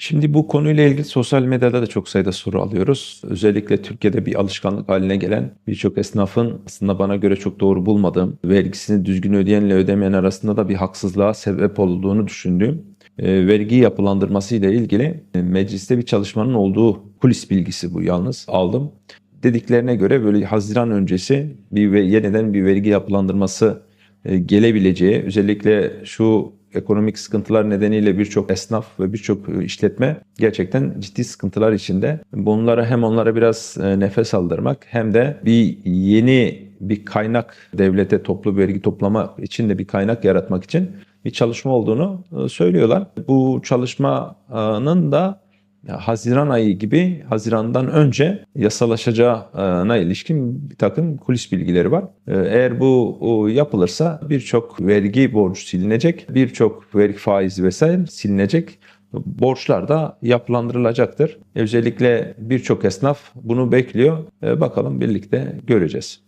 Şimdi bu konuyla ilgili sosyal medyada da çok sayıda soru alıyoruz. Özellikle Türkiye'de bir alışkanlık haline gelen birçok esnafın aslında bana göre çok doğru bulmadığım, vergisini düzgün ödeyenle ödemeyen arasında da bir haksızlığa sebep olduğunu düşündüğüm e, vergi yapılandırması ile ilgili e, mecliste bir çalışmanın olduğu kulis bilgisi bu yalnız aldım. Dediklerine göre böyle Haziran öncesi bir yeniden bir vergi yapılandırması e, gelebileceği özellikle şu ekonomik sıkıntılar nedeniyle birçok esnaf ve birçok e, işletme gerçekten ciddi sıkıntılar içinde. Bunlara hem onlara biraz e, nefes aldırmak hem de bir yeni bir kaynak devlete toplu vergi toplama için de bir kaynak yaratmak için bir çalışma olduğunu e, söylüyorlar. Bu çalışmanın da Haziran ayı gibi Haziran'dan önce yasalaşacağına ilişkin bir takım kulis bilgileri var. Ee, Eğer bu yapılırsa birçok vergi borcu silinecek, birçok vergi faizi vesaire silinecek. Borçlar da yapılandırılacaktır. Özellikle birçok esnaf bunu bekliyor. Ee, Bakalım birlikte göreceğiz.